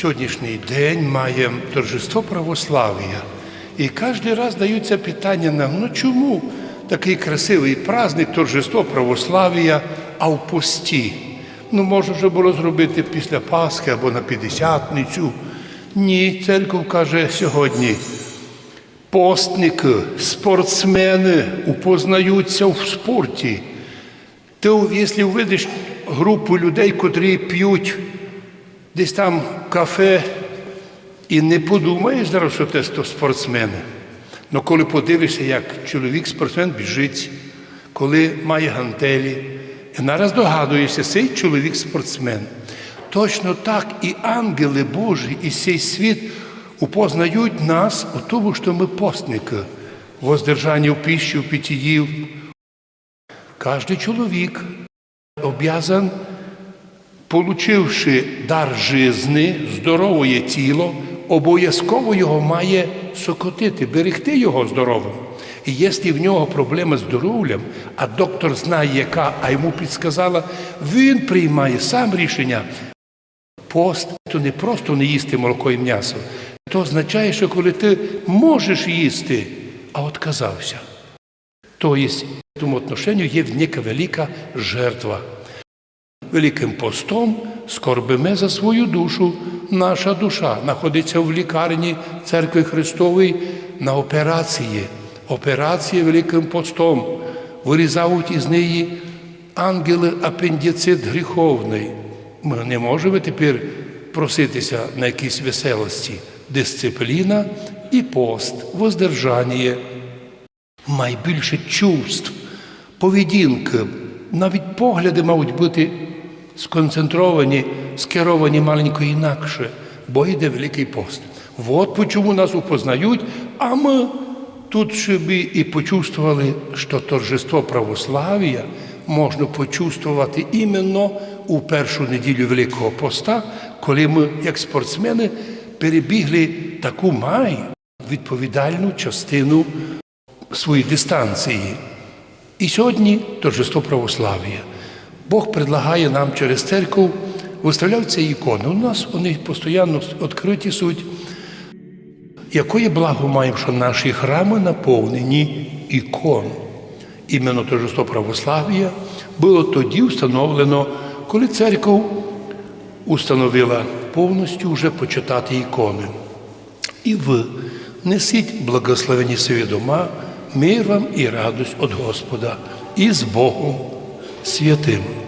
сьогоднішній день маємо торжество православ'я. І кожен раз даються питання нам, ну чому такий красивий праздник, торжество православ'я, а в пості? Ну, може вже було зробити після Пасхи або на П'ятдесятницю. Ні, церков каже сьогодні. Постники, спортсмени упознаються в спорті. Ти, якщо видиш групу людей, котрі п'ють десь там кафе, і не подумаєш зараз, що це спортсмени. Але коли подивишся, як чоловік-спортсмен біжить, коли має гантелі, і нараз догадуєшся, цей чоловік-спортсмен. Точно так і ангели Божі, і цей світ упознають нас у тому, що ми постники, воздержання в пищі, в питтії. Кожен чоловік об'язан, получивши дар жизни, здорове тіло, обов'язково його має сокотити, берегти його здоровим. І якщо в нього проблема з здоров'ям, а доктор знає, яка, а йому підсказала, він приймає сам рішення. Пост то не просто не їсти молоко і м'ясо. То означає, що коли ти можеш їсти, а отказався. То є в тому отношенню є велика жертва. Великим постом скорбиме за свою душу. Наша душа знаходиться в лікарні церкви Христової на операції. Операція Великим постом. Вирізають із неї ангели апендицит гріховний. Ми не можемо тепер проситися на якісь веселості. Дисципліна і пост, воздержання, має більше чувств, поведінки, навіть погляди мають бути сконцентровані, скеровані маленько інакше, бо йде Великий пост. От чому нас упознають, а ми тут щоб і почувствували, що торжество православ'я можна почувствувати іменно у першу неділю Великого поста, коли ми, як спортсмени, перебігли таку май відповідальну частину своїй дистанції. І сьогодні торжество православ'я. Бог предлагає нам через церкву виставляти ці ікони. У нас вони постійно відкриті суть. Якої благо маємо, що наші храми наповнені ікон. Іменно торжество православ'я було тоді встановлено, коли церква установила повністю вже почитати ікони. І ви несіть благословені свої дома, мир вам і радость від Господа, і з Богом se eu temo.